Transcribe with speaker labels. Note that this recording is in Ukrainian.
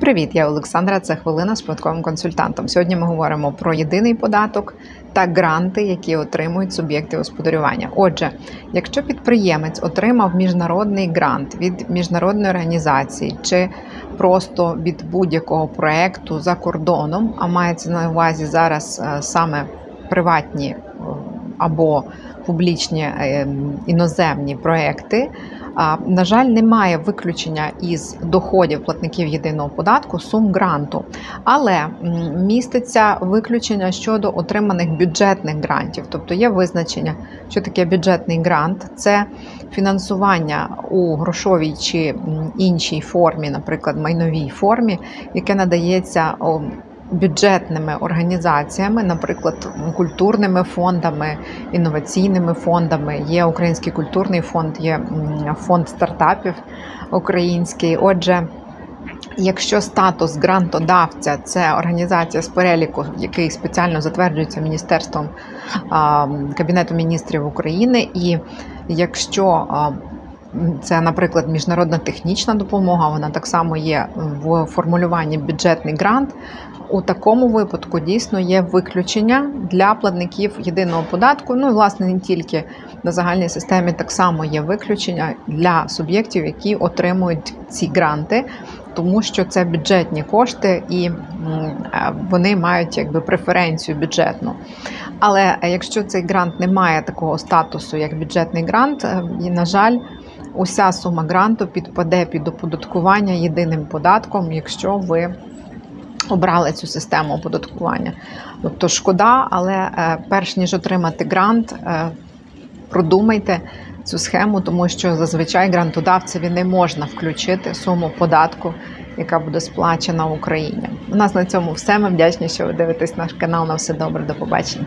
Speaker 1: Привіт, я Олександра. Це хвилина з податковим консультантом. Сьогодні ми говоримо про єдиний податок та гранти, які отримують суб'єкти господарювання. Отже, якщо підприємець отримав міжнародний грант від міжнародної організації чи просто від будь-якого проекту за кордоном, а мається на увазі зараз е, саме приватні е, або публічні е, іноземні проекти. На жаль, немає виключення із доходів платників єдиного податку сум гранту, але міститься виключення щодо отриманих бюджетних грантів. Тобто є визначення, що таке бюджетний грант це фінансування у грошовій чи іншій формі, наприклад, майновій формі, яке надається бюджетними організаціями, наприклад, культурними фондами, інноваційними фондами. Є Український культурний фонд, є фонд стартапів український. Отже, Якщо статус грантодавця це організація з переліку, який спеціально затверджується Міністерством Кабінету міністрів України, і якщо це, наприклад, міжнародна технічна допомога, вона так само є в формулюванні бюджетний грант. У такому випадку дійсно є виключення для платників єдиного податку. Ну і власне не тільки на загальній системі так само є виключення для суб'єктів, які отримують ці гранти, тому що це бюджетні кошти і е, вони мають якби преференцію бюджетну. Але е, якщо цей грант не має такого статусу, як бюджетний грант, е, і, на жаль, уся сума гранту підпаде під оподаткування єдиним податком, якщо ви обрали цю систему оподаткування. Тобто шкода, але е, перш ніж отримати грант, е, продумайте цю схему, тому що зазвичай грантодавцеві не можна включити суму податку, яка буде сплачена в Україні. У нас на цьому все. Ми вдячні, що ви дивитесь наш канал. На все добре, до побачення.